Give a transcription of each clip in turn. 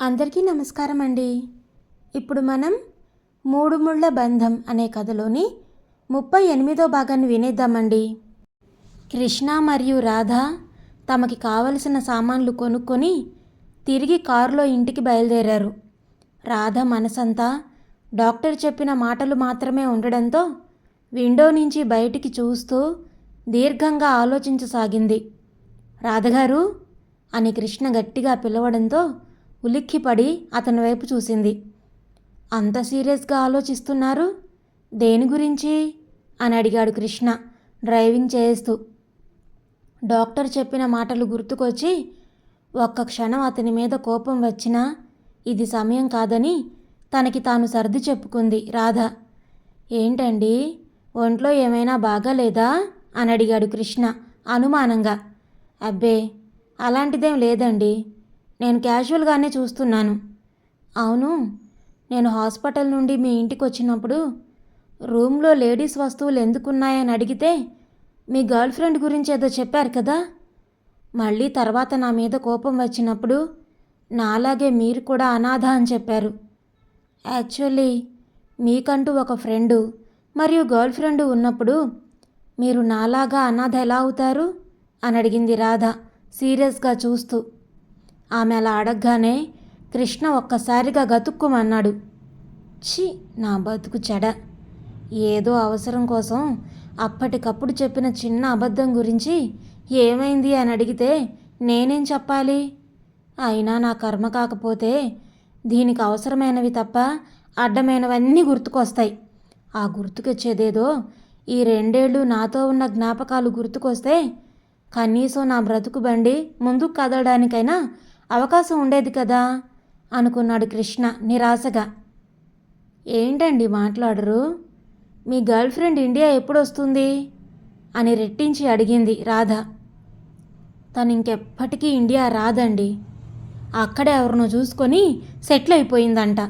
అందరికీ నమస్కారం అండి ఇప్పుడు మనం మూడు ముళ్ళ బంధం అనే కథలోని ముప్పై ఎనిమిదో భాగాన్ని వినేద్దామండి. కృష్ణ మరియు రాధ తమకి కావలసిన సామాన్లు కొనుక్కొని తిరిగి కారులో ఇంటికి బయలుదేరారు. రాధ మనసంతా డాక్టర్ చెప్పిన మాటలు మాత్రమే ఉండడంతో విండో నుంచి బయటికి చూస్తూ దీర్ఘంగా ఆలోచించసాగింది. రాధగారు అని కృష్ణ గట్టిగా పిలవడంతో ఉలిక్కిపడి అతని వైపు చూసింది. అంత సీరియస్గా ఆలోచిస్తున్నారు? దేని గురించి? అని అడిగాడు కృష్ణ డ్రైవింగ్ చేస్తూ. డాక్టర్ చెప్పిన మాటలు గుర్తుకొచ్చి ఒక్క క్షణం అతని మీద కోపం వచ్చినా ఇది సమయం కాదని తనకి తాను సర్ది చెప్పుకుంది రాధ. ఏంటండి ఒంట్లో ఏమైనా బాగాలేదా? అని అడిగాడు కృష్ణ అనుమానంగా. అబ్బే అలాంటిదేం లేదండి. నేను క్యాజువల్గానే చూస్తున్నాను. అవును నేను హాస్పిటల్ నుండి మీ ఇంటికి వచ్చినప్పుడు రూమ్లో లేడీస్ వస్తువులు ఎందుకున్నాయని అడిగితే మీ గర్ల్ ఫ్రెండ్ గురించి ఏదో చెప్పారు కదా? మళ్ళీ తర్వాత నా మీద కోపం వచ్చినప్పుడు నాలాగే మీరు కూడా అనాథ అని చెప్పారు. యాక్చువల్లీ మీకంటూ ఒక ఫ్రెండు మరియు గర్ల్ ఫ్రెండ్ ఉన్నప్పుడు మీరు నాలాగా అనాథ ఎలా అవుతారు? అని అడిగింది రాధ సీరియస్గా చూస్తూ. ఆమె అలా అడగగానే కృష్ణ ఒక్కసారిగా గతుక్కుమన్నాడు. ఛీ నా బతుకు చెడ. ఏదో అవసరం కోసం అప్పటికప్పుడు చెప్పిన చిన్న అబద్ధం గురించి ఏమైంది అని అడిగితే నేనేం చెప్పాలి? అయినా నా కర్మ కాకపోతే దీనికి అవసరమైనవి తప్ప అడ్డమైనవన్నీ గుర్తుకొస్తాయి. ఆ గుర్తుకొచ్చేదేదో ఈ రెండేళ్ళు నాతో ఉన్న జ్ఞాపకాలు గుర్తుకొస్తే కనీసం నా బ్రతుకు బండి ముందుకు కదలడానికైనా అవకాశం ఉండేది కదా? అనుకున్నాడు కృష్ణ నిరాశగా. ఏంటండి మాట్లాడరు? మీ గర్ల్ ఫ్రెండ్ ఇండియా ఎప్పుడు వస్తుంది అని రెట్టించి అడిగింది రాధ. తను ఇంకెప్పటికీ ఇండియా రాదండి. అక్కడే ఎవరినో చూసుకొని సెటిల్ అయిపోయిందంట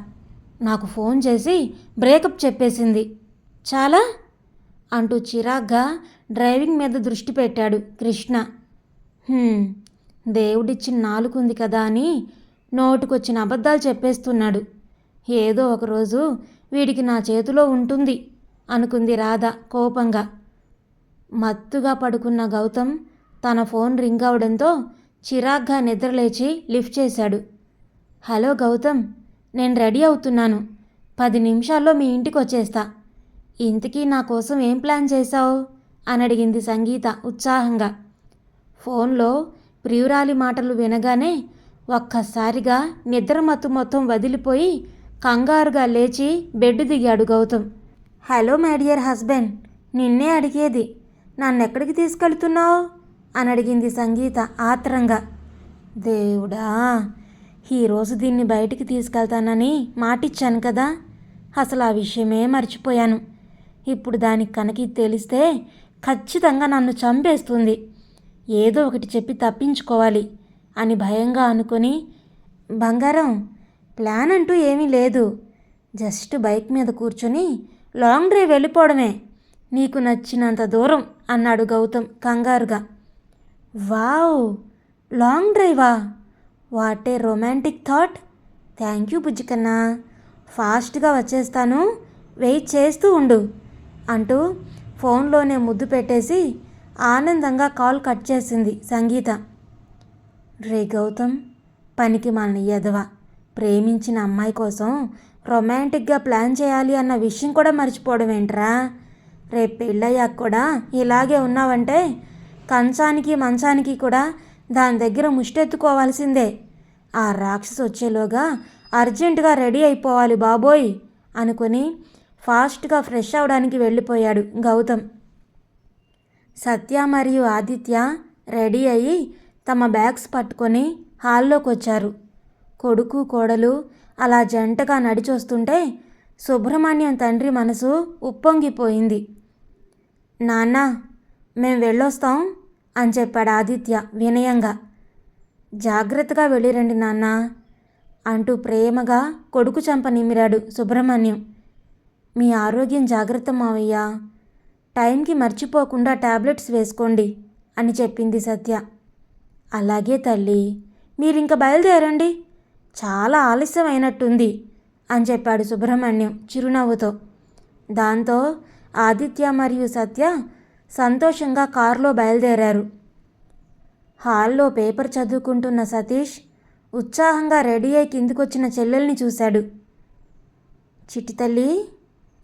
నాకు ఫోన్ చేసి బ్రేకప్ చెప్పేసింది. చాలా? అంటూ చిరాగ్గా డ్రైవింగ్ మీద దృష్టి పెట్టాడు కృష్ణ. దేవుడిచ్చిన నాలుగుంది కదా అని నోటుకొచ్చిన అబద్ధాలు చెప్పేస్తున్నాడు. ఏదో ఒకరోజు వీడికి నా చేతిలో ఉంటుంది అనుకుంది రాధ కోపంగా. మత్తుగా పడుకున్న గౌతమ్ తన ఫోన్ రింగ్ అవడంతో చిరాగ్గా నిద్రలేచి లిఫ్ట్ చేశాడు. హలో గౌతమ్ నేను రెడీ అవుతున్నాను. పది నిమిషాల్లో మీ ఇంటికి వచ్చేస్తా ఇంతకీ నా కోసం ఏం ప్లాన్ చేశావు? అని అడిగింది సంగీత ఉత్సాహంగా. ఫోన్లో ప్రియురాలి మాటలు వినగానే ఒక్కసారిగా నిద్రమత్తు మొత్తం వదిలిపోయి కంగారుగా లేచి బెడ్ దిగాడు Gautam. Hello my dear husband. నిన్నే అడిగేది నన్ను ఎక్కడికి తీసుకెళ్తున్నావు? అని అడిగింది సంగీత ఆత్రంగా. దేవుడా ఈరోజు దీన్ని బయటికి తీసుకెళ్తానని మాటిచ్చాను కదా. అసలు ఆ విషయమే మర్చిపోయాను. ఇప్పుడు దానికి కనుక తెలిస్తే ఖచ్చితంగా నన్ను చంపేస్తుంది. ఏదో ఒకటి చెప్పి తప్పించుకోవాలి అని భయంగా అనుకొని బంగారం ప్లాన్ అంటూ ఏమీ లేదు. జస్ట్ బైక్ మీద కూర్చొని లాంగ్ డ్రైవ్ వెళ్ళిపోవడమే. నీకు నచ్చినంత దూరం అన్నాడు గౌతమ్ కంగారుగా. Wow! Long డ్రైవా? What a romantic thought! Thank you బుజ్జికన్నా. ఫాస్ట్గా వచ్చేస్తాను. వెయిట్ చేస్తూ ఉండు అంటూ ఫోన్లోనే ముద్దు పెట్టేసి ఆనందంగా కాల్ కట్ చేసింది సంగీత. రే గౌతమ్ పనికి మన ఎదవ ప్రేమించిన అమ్మాయి కోసం రొమాంటిక్గా ప్లాన్ చేయాలి అన్న విషయం కూడా మర్చిపోవడం ఏంట్రా? రేపు పెళ్ళయ్యాక కూడా ఇలాగే ఉన్నావంటే కంచానికి మంచానికి కూడా దాని దగ్గర ముష్టెత్తుకోవాల్సిందే. ఆ రాక్షసు వచ్చేలోగా అర్జెంటుగా రెడీ అయిపోవాలి బాబోయ్ అనుకుని ఫాస్ట్గా ఫ్రెష్ అవడానికి వెళ్ళిపోయాడు గౌతమ్. సత్య మరియు ఆదిత్య రెడీ అయ్యి తమ బ్యాగ్స్ పట్టుకొని హాల్లోకి వచ్చారు కొడుకు కోడలు అలా జంటగా నడిచొస్తుంటే సుబ్రహ్మణ్యం తండ్రి మనసు ఉప్పొంగిపోయింది. నాన్న మేం వెళ్ళొస్తాం అని చెప్పాడు ఆదిత్య వినయంగా. జాగ్రత్తగా వెళ్ళిరండి నాన్న అంటూ ప్రేమగా కొడుకు చంప నిమిరాడు సుబ్రహ్మణ్యం. మీ ఆరోగ్యం జాగ్రత్త మావయ్యా టైంకి మర్చిపోకుండా టాబ్లెట్స్ వేసుకోండి అని చెప్పింది సత్య. అలాగే తల్లి మీరింక బయలుదేరండి. చాలా ఆలస్యం అయినట్టుంది అని చెప్పాడు సుబ్రహ్మణ్యం చిరునవ్వుతో. దాంతో ఆదిత్య మరియు సత్య సంతోషంగా కారులో బయలుదేరారు. హాల్లో పేపర్ చదువుకుంటున్న సతీష్ ఉత్సాహంగా రెడీ అయి కిందికొచ్చిన చెల్లెల్ని చూశాడు. చిట్టి తల్లి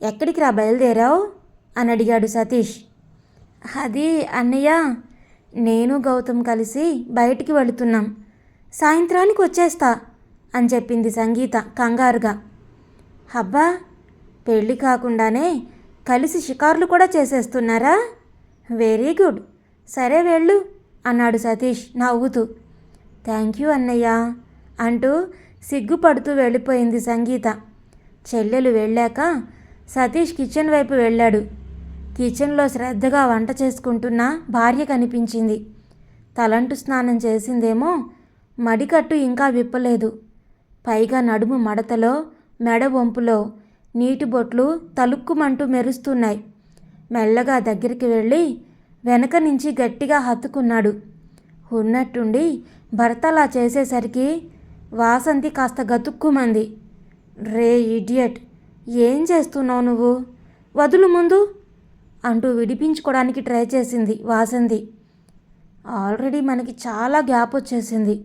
ఎక్కడికి రా బయలుదేరావు? అని అడిగాడు సతీష్. అది అన్నయ్య నేను గౌతమ్ కలిసి బయటికి వెళుతున్నాం. సాయంత్రానికి వచ్చేస్తా అని చెప్పింది సంగీత కంగారుగా. హబ్బా పెళ్ళి కాకుండానే కలిసి షికార్లు కూడా చేసేస్తున్నారా? Very good. సరే వెళ్ళు అన్నాడు సతీష్ నవ్వుతూ. థ్యాంక్ యూ అన్నయ్య అంటూ సిగ్గుపడుతూ వెళ్ళిపోయింది సంగీత. చెల్లెలు వెళ్ళాక సతీష్ కిచెన్ వైపు వెళ్ళాడు. కిచెన్లో శ్రద్ధగా వంట చేసుకుంటున్న భార్య కనిపించింది. తలంటు స్నానం చేసిందేమో మడికట్టు ఇంకా విప్పలేదు. పైగా నడుము మడతలో మెడ వంపులో నీటి బొట్లు తలుక్కుమంటూ మెరుస్తున్నాయి. మెల్లగా దగ్గరికి వెళ్ళి వెనక నుంచి గట్టిగా హత్తుకున్నాడు. ఉన్నట్టుండి భర్త అలా చేసేసరికి వాసంతి కాస్త గతుక్కుమంది. రే ఇడియట్! ఏం చేస్తున్నావు నువ్వు? వదులు ముందు అంటూ విడిపించుకోవడానికి ట్రై చేసింది వాసంతి ఆల్రెడీ మనకి చాలా గ్యాప్ వచ్చేసింది.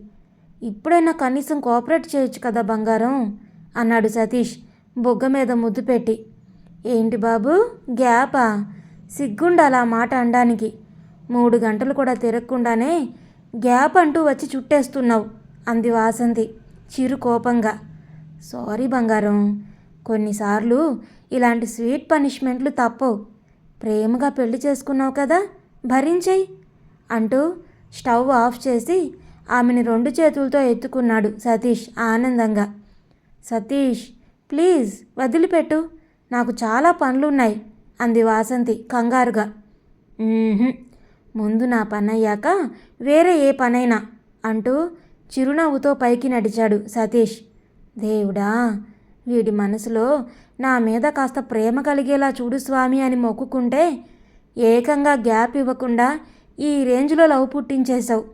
ఇప్పుడైనా కనీసం కోఆపరేట్ చేయొచ్చు కదా బంగారం? అన్నాడు సతీష్ బొగ్గ మీద ముద్దు పెట్టి. ఏంటి బాబు గ్యాపా? సిగ్గుండాలి ఆ మాట అనడానికి? మూడు గంటలు కూడా తిరగకుండానే గ్యాప్ అంటూ వచ్చి చుట్టేస్తున్నావు అంది వాసంతి చిరు కోపంగా. సారీ బంగారం కొన్నిసార్లు ఇలాంటి స్వీట్ పనిష్మెంట్లు తప్పవు. ప్రేమగా పెళ్ళి చేసుకున్నావు కదా భరించేయి అంటూ స్టవ్ ఆఫ్ చేసి ఆమెని రెండు చేతులతో ఎత్తుకున్నాడు సతీష్ ఆనందంగా. సతీష్ ప్లీజ్ వదిలిపెట్టు నాకు చాలా పనులున్నాయి అంది వాసంతి కంగారుగా. ముందు నా పనయ్యాక వేరే ఏ పనైనా అంటూ చిరునవ్వుతో పైకి నడిచాడు సతీష్. దేవుడా వీడి మనసులో నా మీద కాస్త ప్రేమ కలిగేలా చూడు స్వామి అని మొక్కుకుంటే ఏకంగా గ్యాప్ ఇవ్వకుండా ఈ రేంజ్లో లవ్ పుట్టించేశావు.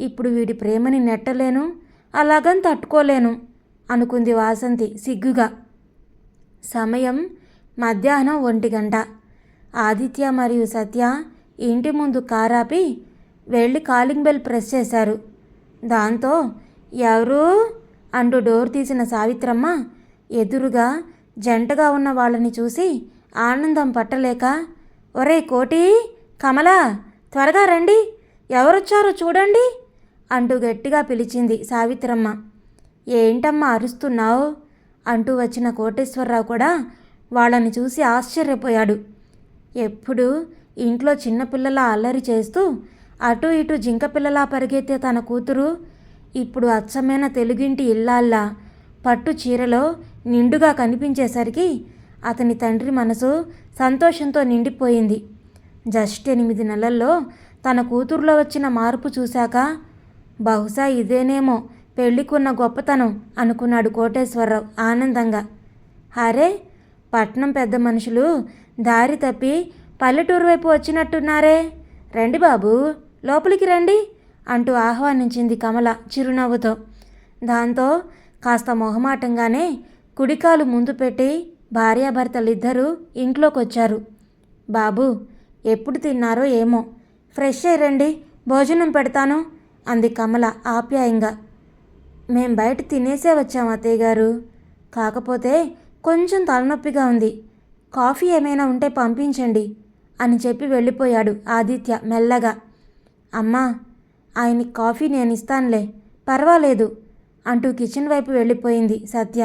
ఇప్పుడు వీడి ప్రేమని నెట్టలేను అలాగని తట్టుకోలేను అనుకుంది వాసంతి సిగ్గుగా. సమయం మధ్యాహ్నం ఒంటి గంట. ఆదిత్య మరియు సత్య ఇంటి ముందు కారాపి వెళ్ళి కాలింగ్ బెల్ ప్రెస్ చేశారు. దాంతో ఎవరు? అంటూ డోర్ తీసిన సావిత్రమ్మ ఎదురుగా జంటగా ఉన్న వాళ్ళని చూసి ఆనందం పట్టలేక ఒరే కోటి కమలా త్వరగా రండి. ఎవరొచ్చారో చూడండి అంటూ గట్టిగా పిలిచింది సావిత్రమ్మ. ఏంటమ్మా అరుస్తున్నావు? అంటూ వచ్చిన కోటేశ్వరరావు కూడా వాళ్ళని చూసి ఆశ్చర్యపోయాడు. ఎప్పుడు ఇంట్లో చిన్నపిల్లల అల్లరి చేస్తూ అటు ఇటు జింక పిల్లలా పరిగెత్తే తన కూతురు ఇప్పుడు అచ్చమైన తెలుగింటి ఇల్లాల్లా పట్టు చీరలో నిండుగా కనిపించేసరికి అతని తండ్రి మనసు సంతోషంతో నిండిపోయింది. జస్ట్ ఎనిమిది నెలల్లో తన కూతురులో వచ్చిన మార్పు చూశాక బహుశా ఇదేనేమో పెళ్ళికున్న గొప్పతనం అనుకున్నాడు కోటేశ్వరరావు ఆనందంగా. అరే పట్నం పెద్ద మనుషులు దారి తప్పి పల్లెటూరు వైపు వచ్చినట్టున్నారే. రండి బాబు లోపలికి రండి అంటూ ఆహ్వానించింది కమల చిరునవ్వుతో. దాంతో కాస్త మొహమాటంగానే కుడికాలు ముందు పెట్టి భార్యాభర్తలిద్దరూ ఇంట్లోకి వచ్చారు బాబు ఎప్పుడు తిన్నారో ఏమో. ఫ్రెష్ అయ్యి రండి భోజనం పెడతాను అంది కమల ఆప్యాయంగా. మేం బయట తినేసే వచ్చాం అత్తయ్య గారు. కాకపోతే కొంచెం తలనొప్పిగా ఉంది. కాఫీ ఏమైనా ఉంటే పంపించండి అని చెప్పి వెళ్ళిపోయాడు ఆదిత్య మెల్లగా. అమ్మా ఆయనకి కాఫీ నేను ఇస్తానులే పర్వాలేదు అంటూ కిచెన్ వైపు వెళ్ళిపోయింది సత్య.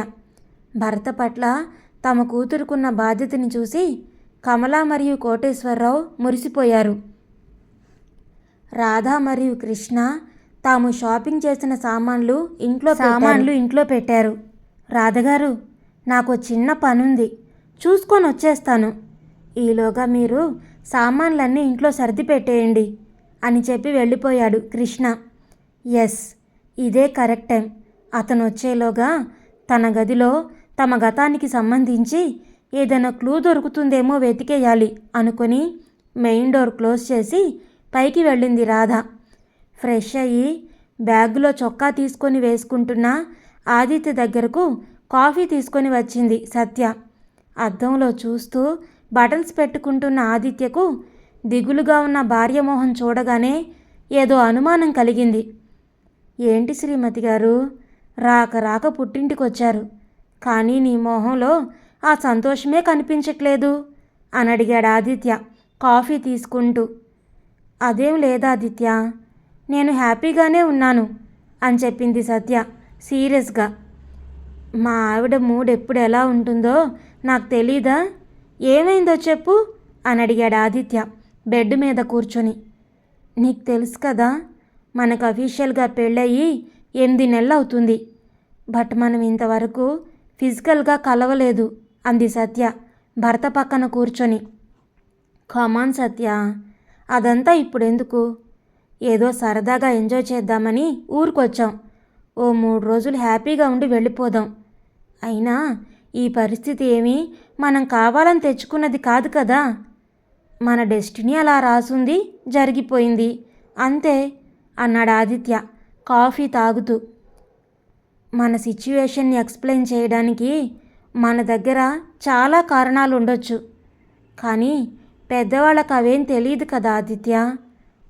భర్త పట్ల తమ కూతురుకున్న బాధ్యతని చూసి కమల మరియు కోటేశ్వరరావు మురిసిపోయారు. రాధ మరియు కృష్ణ తాము షాపింగ్ చేసిన సామాన్లు ఇంట్లో సామాన్లు ఇంట్లో పెట్టారు. రాధగారు నాకు చిన్న పనుంది. చూసుకొని వచ్చేస్తాను. ఈలోగా మీరు సామాన్లన్నీ ఇంట్లో సర్ది పెట్టేయండి అని చెప్పి వెళ్ళిపోయాడు కృష్ణ. ఎస్ ఇదే కరెక్ట్ టైం. అతను వచ్చేలోగా తన గదిలో తమ గతానికి సంబంధించి ఏదైనా క్లూ దొరుకుతుందేమో వెతికేయాలి అనుకొని మెయిన్ డోర్ క్లోజ్ చేసి పైకి వెళ్ళింది రాధ. ఫ్రెష్ అయ్యి బ్యాగులో చొక్కా తీసుకొని వేసుకుంటున్న ఆదిత్య దగ్గరకు కాఫీ తీసుకొని వచ్చింది సత్య. అద్దంలో చూస్తూ బటన్స్ పెట్టుకుంటున్న ఆదిత్యకు దిగులుగా ఉన్న భార్య మొహం చూడగానే ఏదో అనుమానం కలిగింది. ఏంటి శ్రీమతి గారు? రాక రాక పుట్టింటికొచ్చారు. కానీ నీ మొహంలో ఆ సంతోషమే కనిపించట్లేదు అని అడిగాడు ఆదిత్య. కాఫీ తీసుకుంటూ. అదేం లేదు ఆదిత్య. నేను హ్యాపీగానే ఉన్నాను అని చెప్పింది సత్య సీరియస్గా. మా ఆవిడ మూడ్ ఎప్పుడు ఎలా ఉంటుందో నాకు తెలీదా? ఏమైందో చెప్పు అని అడిగాడు ఆదిత్య బెడ్ మీద కూర్చొని. నీకు తెలుసు కదా మనకు అఫీషియల్గా పెళ్ళయి ఎనిమిది నెలలు అవుతుంది బట్ మనం ఇంతవరకు ఫిజికల్గా కలవలేదు అంది సత్య. భర్త పక్కన కూర్చొని. Come on Satya. అదంతా ఇప్పుడు ఎందుకు ఏదో సరదాగా ఎంజాయ్ చేద్దామని ఊరికొచ్చాం. ఓ మూడు రోజులు హ్యాపీగా ఉండి వెళ్ళిపోదాం. అయినా ఈ పరిస్థితి ఏమీ మనం కావాలని తెచ్చుకున్నది కాదు కదా. మన డెస్టినీ అలా రాసుంది జరిగిపోయింది. అంతే అన్నాడు ఆదిత్య కాఫీ తాగుతూ. మన సిచ్యువేషన్ని ఎక్స్ప్లెయిన్ చేయడానికి మన దగ్గర చాలా కారణాలు ఉండొచ్చు. కానీ పెద్దవాళ్ళకు అవేం తెలియదు కదా ఆదిత్య?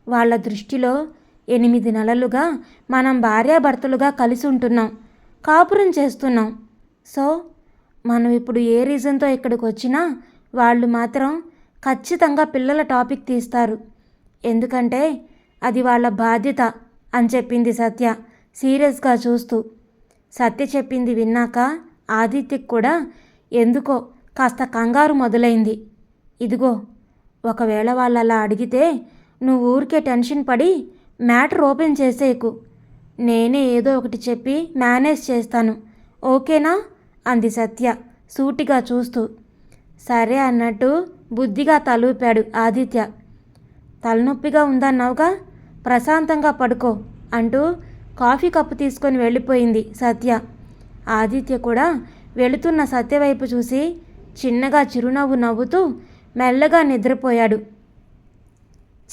వాళ్ళ దృష్టిలో ఎనిమిది నెలలుగా మనం భార్యాభర్తలుగా కలిసి ఉంటున్నాం కాపురం చేస్తున్నాం. సో మనం ఇప్పుడు ఏ రీజన్తో ఇక్కడికి వచ్చినా వాళ్ళు మాత్రం ఖచ్చితంగా పిల్లల టాపిక్ తీస్తారు. ఎందుకంటే అది వాళ్ళ బాధ్యత అని చెప్పింది సత్య సీరియస్గా చూస్తూ. సత్య చెప్పింది విన్నాక ఆదిత్యకు కూడా ఎందుకో కాస్త కంగారు మొదలైంది. ఇదిగో ఒకవేళ వాళ్ళు అలా అడిగితే నువ్వు ఊరికే టెన్షన్ పడి మ్యాటర్ ఓపెన్ చేసేయకు. నేనే ఏదో ఒకటి చెప్పి మేనేజ్ చేస్తాను. ఓకేనా? అంది సత్య సూటిగా చూస్తూ. సరే అన్నట్టు బుద్ధిగా తలూపాడు ఆదిత్య. తలనొప్పిగా ఉందన్నావుగా ప్రశాంతంగా పడుకో అంటూ కాఫీ కప్పు తీసుకొని వెళ్ళిపోయింది సత్య. ఆదిత్య కూడా వెళుతున్న సత్య వైపు చూసి చిన్నగా చిరునవ్వు నవ్వుతూ మెల్లగా నిద్రపోయాడు.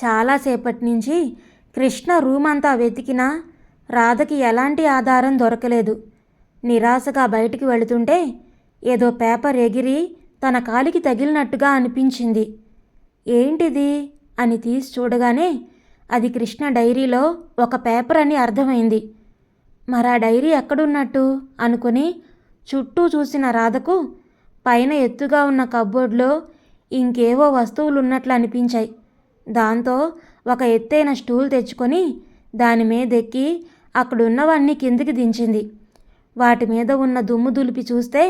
చాలాసేపటి నుంచి కృష్ణ రూమ్ అంతా వెతికినా రాధకి ఎలాంటి ఆధారం దొరకలేదు. నిరాశగా బయటికి వెళుతుంటే ఏదో పేపర్ ఎగిరి తన కాలికి తగిలినట్టుగా అనిపించింది. ఏంటిది? అని తీసి చూడగానే అది కృష్ణ డైరీలో ఒక పేపర్ అని అర్థమైంది. మరా డైరీ ఎక్కడున్నట్టు? అనుకుని చుట్టూ చూసిన రాధకు పైన ఎత్తుగా ఉన్న కబ్బోర్డ్లో ఇంకేవో వస్తువులు ఉన్నట్లు అనిపించాయి. దాంతో ఒక ఎత్తైన స్టూల్ తెచ్చుకొని దాని మీదెక్కి అక్కడున్నవన్నీ కిందికి దించింది. వాటి మీద ఉన్న దుమ్ము దులిపి చూస్తే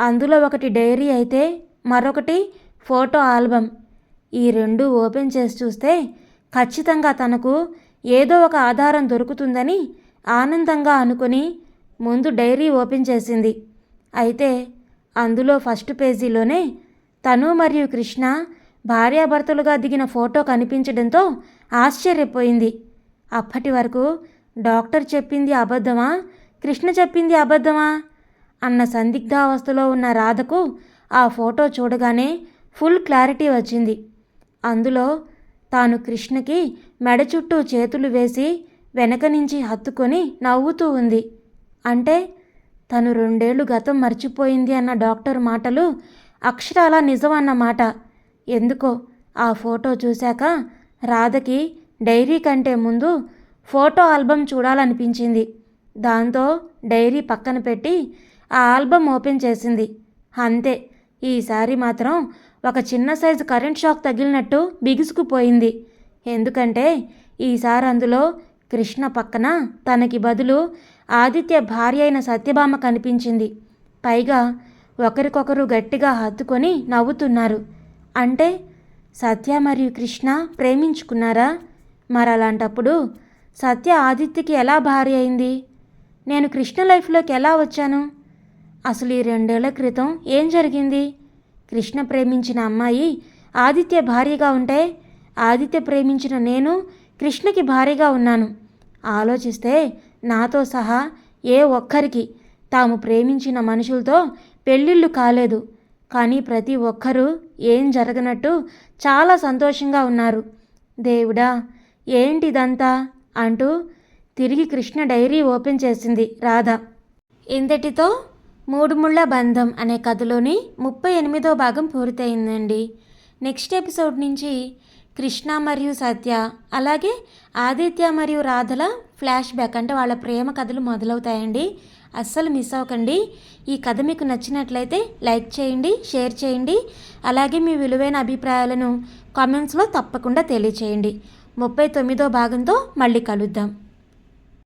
అందులో ఒకటి డైరీ అయితే మరొకటి ఫోటో ఆల్బమ్. ఈ రెండు ఓపెన్ చేసి చూస్తే ఖచ్చితంగా తనకు ఏదో ఒక ఆధారం దొరుకుతుందని ఆనందంగా అనుకుని ముందు డైరీ ఓపెన్ చేసింది. అయితే అందులో ఫస్ట్ పేజీలోనే తను మరియు కృష్ణ భార్యాభర్తలుగా దిగిన ఫోటో కనిపించడంతో ఆశ్చర్యపోయింది. అప్పటి వరకు డాక్టర్ చెప్పింది అబద్ధమా? కృష్ణ చెప్పింది అబద్ధమా? అన్న సందిగ్ధావస్థలో ఉన్న రాధకు ఆ ఫోటో చూడగానే ఫుల్ క్లారిటీ వచ్చింది. అందులో తాను కృష్ణకి మెడ చుట్టూ చేతులు వేసి వెనక నుంచి హత్తుకొని నవ్వుతూ ఉంది. అంటే తను రెండేళ్ళు గతం మర్చిపోయింది అన్న డాక్టర్ మాటలు అక్షరాల నిజం అన్నమాట ఎందుకో ఆ ఫోటో చూశాక రాధకి డైరీ కంటే ముందు ఫోటో ఆల్బమ్ చూడాలనిపించింది. దాంతో డైరీ పక్కన పెట్టి ఆ ఆల్బమ్ ఓపెన్ చేసింది. అంతే ఈసారి మాత్రం ఒక చిన్న సైజు కరెంట్ షాక్ తగిలినట్టు బిగుసుకుపోయింది. ఎందుకంటే ఈసారి అందులో కృష్ణ పక్కన తనకి బదులు ఆదిత్య భార్య అయిన సత్యభామ కనిపించింది. పైగా ఒకరికొకరు గట్టిగా హత్తుకొని నవ్వుతున్నారు. అంటే సత్య మరియు కృష్ణ ప్రేమించుకున్నారా? మరి అలాంటప్పుడు సత్య ఆదిత్యకి ఎలా భార్య అయింది? నేను కృష్ణ లైఫ్లోకి ఎలా వచ్చాను? అసలు ఈ రెండేళ్ళ క్రితం ఏం జరిగింది? కృష్ణ ప్రేమించిన అమ్మాయి ఆదిత్య భార్యగా ఉంటే ఆదిత్య ప్రేమించిన నేను కృష్ణకి భార్యగా ఉన్నాను. ఆలోచిస్తే నాతో సహా ఏ ఒక్కరికి తాము ప్రేమించిన మనుషులతో పెళ్ళిళ్ళు కాలేదు. కానీ ప్రతి ఒక్కరూ ఏం జరగనట్టు చాలా సంతోషంగా ఉన్నారు. దేవుడా ఏంటిదంతా? అంటూ తిరిగి కృష్ణ డైరీ ఓపెన్ చేసింది రాధ. ఇంతటితో మూడు ముళ్ళ బంధం అనే కథలోని ముప్పై ఎనిమిదో భాగం పూర్తయిందండి. నెక్స్ట్ ఎపిసోడ్ నుంచి కృష్ణ మరియు సత్య అలాగే ఆదిత్య మరియు రాధల ఫ్లాష్ బ్యాక్ అంటే వాళ్ళ ప్రేమ కథలు మొదలవుతాయండి. అస్సలు మిస్ అవ్వకండి. ఈ కథ మీకు నచ్చినట్లయితే లైక్ చేయండి షేర్ చేయండి అలాగే మీ విలువైన అభిప్రాయాలను కామెంట్స్లో తప్పకుండా తెలియచేయండి. ముప్పై తొమ్మిదో భాగంతో మళ్ళీ కలుద్దాం.